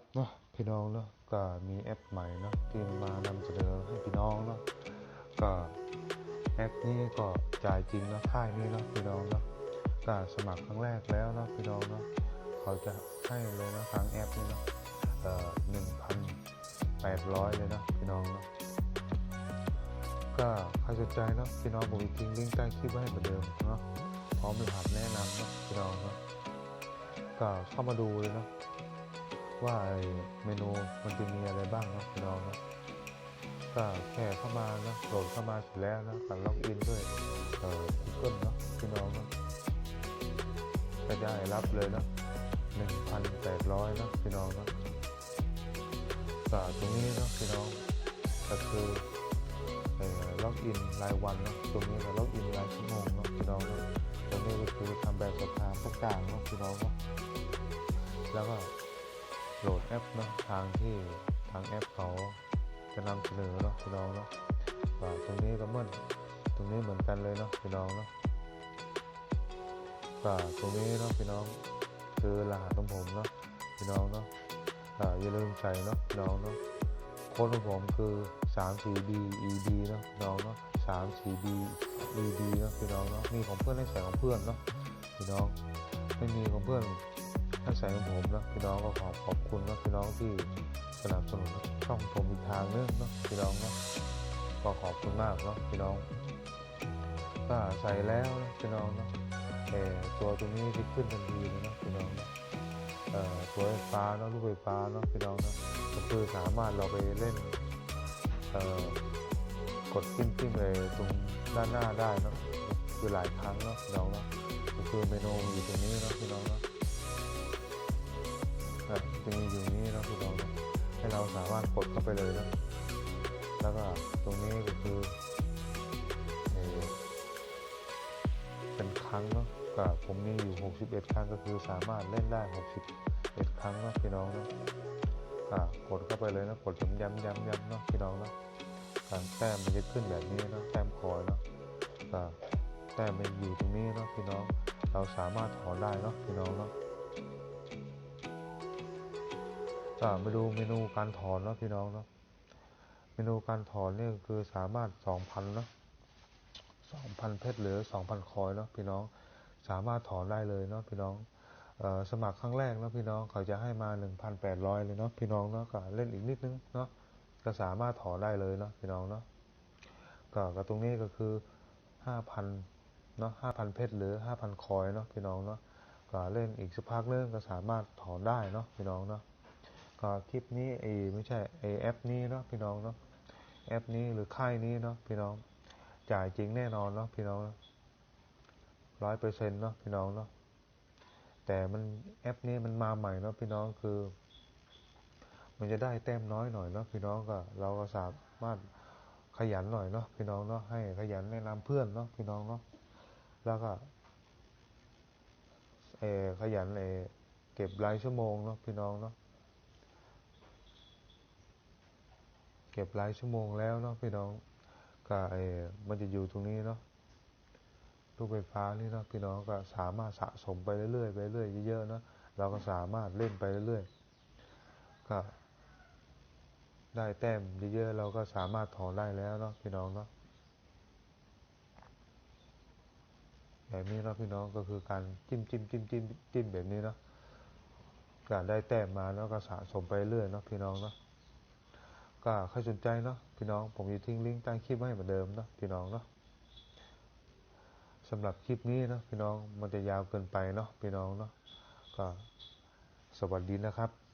ครับเนาะพี่น้องเนาะก็มีแอปใหม่เนาะที่มานำเสนอให้พี่น้องเนาะก็แอปนี้ก็จ่ายจริงเนาะค่ายนี้เนาะพี่น้องเนาะก็สมัครครั้งแรกแล้วเนาะพี่น้องเนาะเขาจะให้เลยนะทางแอปนี้เนาะเอ่อหนึ่งพันแปดร้อยเลยเนาะพี่น้องเนาะก็ใครสนใจเนาะพี่น้องผมมีทิ้งลิงก์ใต้คลิปไว้ให้เหมือนเดิมเนาะพร้อมรหัสแนะนำเนาะพี่น้องเนาะก็เข้ามาดูเลยเนาะ ว่าเมนูมันจะมีอะไรบ้างนะพี่น้องนาะก็แค่เข้ามานะโหลดเข้ามาเสร็จแล้วนะก็ล็อกอินด้วยเอ่อ Google นะพี่น้องนะก็ได้รับเลยนะ1,800นะพี่น้องเนาะก็ตรงนี้นะพี่น้องก็คือเออล็อกอินรายวันนะตรงนี้ก็ล็อกอินรายชั่วโมงนะพี่น้องนะตรงนี้ก็คือทำแบบสอบถามทุกอย่างนะพี่น้องนะแล้วก็ โหลดแอปเนาะทางที่ทางแอปเขาจะนำเสนอเนาะพี่น้องเนาะว่ตรงนี้ก็เหมือนตรงนี้เหมือนกันเลยเนาะพี่น้องเนาะก็ตรงนี้เนาะพี่น้องคือรหัสของผมเนาะพี่น้องเนาะอ่าอย่าลืมใส่เนาะพี่น้องเนาะโค้ดของผมคือ 3 4 b ed เนาะพี่น้องเนาะ 3 4 b ed เนาะพี่น้องเนาะมีของเพื่อนให้ใส่ของเพื่อนเนาะพี่น้องไม่มีของเพื่อน ถ้าใส่ของผมนะพี่น้องก็ขอขอบคุณนะพี่น้องที่สนับสนุนช่องผมอีกทางนึงเนาะพี่น้องนะก็ขอบคุณมากเนาะพี่น้องก็ใส่แล้วนะพี่น้องนะแต่ตัวตรงนี้ที่ขึ้นทันทีเลยเนาะพี่น้องนะเอ่อตัวไฟฟ้าเนาะลูกไฟฟ้าเนาะพี่น้องนะก็คือสามารถเราไปเล่นเอ่อกดจิ้มจิ้มเลยตรงด้านหน้าได้เนาะคือหลายครั้งเนาะพี่น้องเนาะก็คือเมนูอยู่ตรงนี้เนาะพี่น้องเนาะ จะมีอยู่นี้เนาะพี่น้องเนาะให้เราสามารถกดเข้าไปเลยนะแล้วก็ตรงนี้ก็คือเอ่อเป็นครั้งเนาะก็ผมมีอยู่ 61 ครั้งก็คือสามารถเล่นได้ 61 ครั้งเนาะพี่น้องเนาะอ่ากดเข้าไปเลยนะกดย้ำย้ำย้ำย้ำเนาะพี่น้องเนาะการแต้มมันจะขึ้นแบบนี้เนาะแต้มคอยเนาะก็แต้มมันอยู่ตรงนี้เนาะพี่น้อง เราสามารถถอนได้เนาะพี่น้องเนาะ ก็มาดูเมนูการถอนเนาะพี่น้องเนาะเมนูการถอนเนี่ก็คือสามารถสองพันเนาะสองพันเพชรหรือสองพันคอยเนาะพี่น้องสามารถถอนได้เลยเนาะพี่น้องออสมัครครั้งแรกเนาะพี่น้องเขาจะให้มาหนึ่งพันแปดร้อยเลยเนาะพี่น้องเนาะก็เล่นอีกนิดนึงเนาะก็สามารถถอนได้เลยเนาะพี่น้องเนาะก็ก็ตรงนี้ก็คือห้าพันเนาะห้าพันเพชรหรือห้าพันคอยเนาะพี่น้องเนาะก็เล่นอีกสักพักนึงก็สามารถถอนได้เนาะพี่น้องเนาะ ก็คลิปนี้ไอ้ไม่ใช่ไอ้แอปนี้เนาะพี่น้องเนาะแอปนี้หรือค่ายนี้เนาะพี่น้อง จ่ายจริงแน่นอนเนาะพี่น้องร้อยเปอร์เซ็นต์เนาะพี่น้องเนาะแต่มันแอปนี้มันมาใหม่เนาะพี่น้องคือ มันจะได้แต้มน้อยหน่อยเนาะพี่น้องก็ เราก็สามารถขยันหน่อยเนาะพี่น้องเนาะให้ขยันแนะนำเพื่อนเนาะพี่น้องเนาะแล้วก็เอขยันเออเก็บรายชั่วโมงเนาะพี่น้องเนาะ ก็บรายชั่วโมงแล้วเนาะพี่น้องก็เออมันจะอยู่ตรงนี้เนาะลูกไฟฟ้านี่เนาะพี่น้องก็สามารถสะสมไปเรื่อยๆไปเรื่อยเยอะๆเนาะเราก็สามารถเล่นไปเรื่อยๆก็ได้แต้มเยอะๆเราก็สามารถถอนได้แล้วเนาะพี่น้องเนาะแบบนี้เนาะพี่น้องก็คือการจิ้มจิ้มจิ้มจิ้มจิ้มแบบนี้เนาะการได้แต้มมาแล้วก็สะสมไปเรื่อยเนาะพี่น้องเนาะ ก็ใครสนใจเนาะพี่น้องผมจะทิ้งลิงก์ใต้คลิปไว้ให้เหมือนเดิมเนาะพี่น้องเนาะสำหรับคลิปนี้เนาะพี่น้องมันจะยาวเกินไปเนาะพี่น้องเนาะก็สวัสดีนะครับ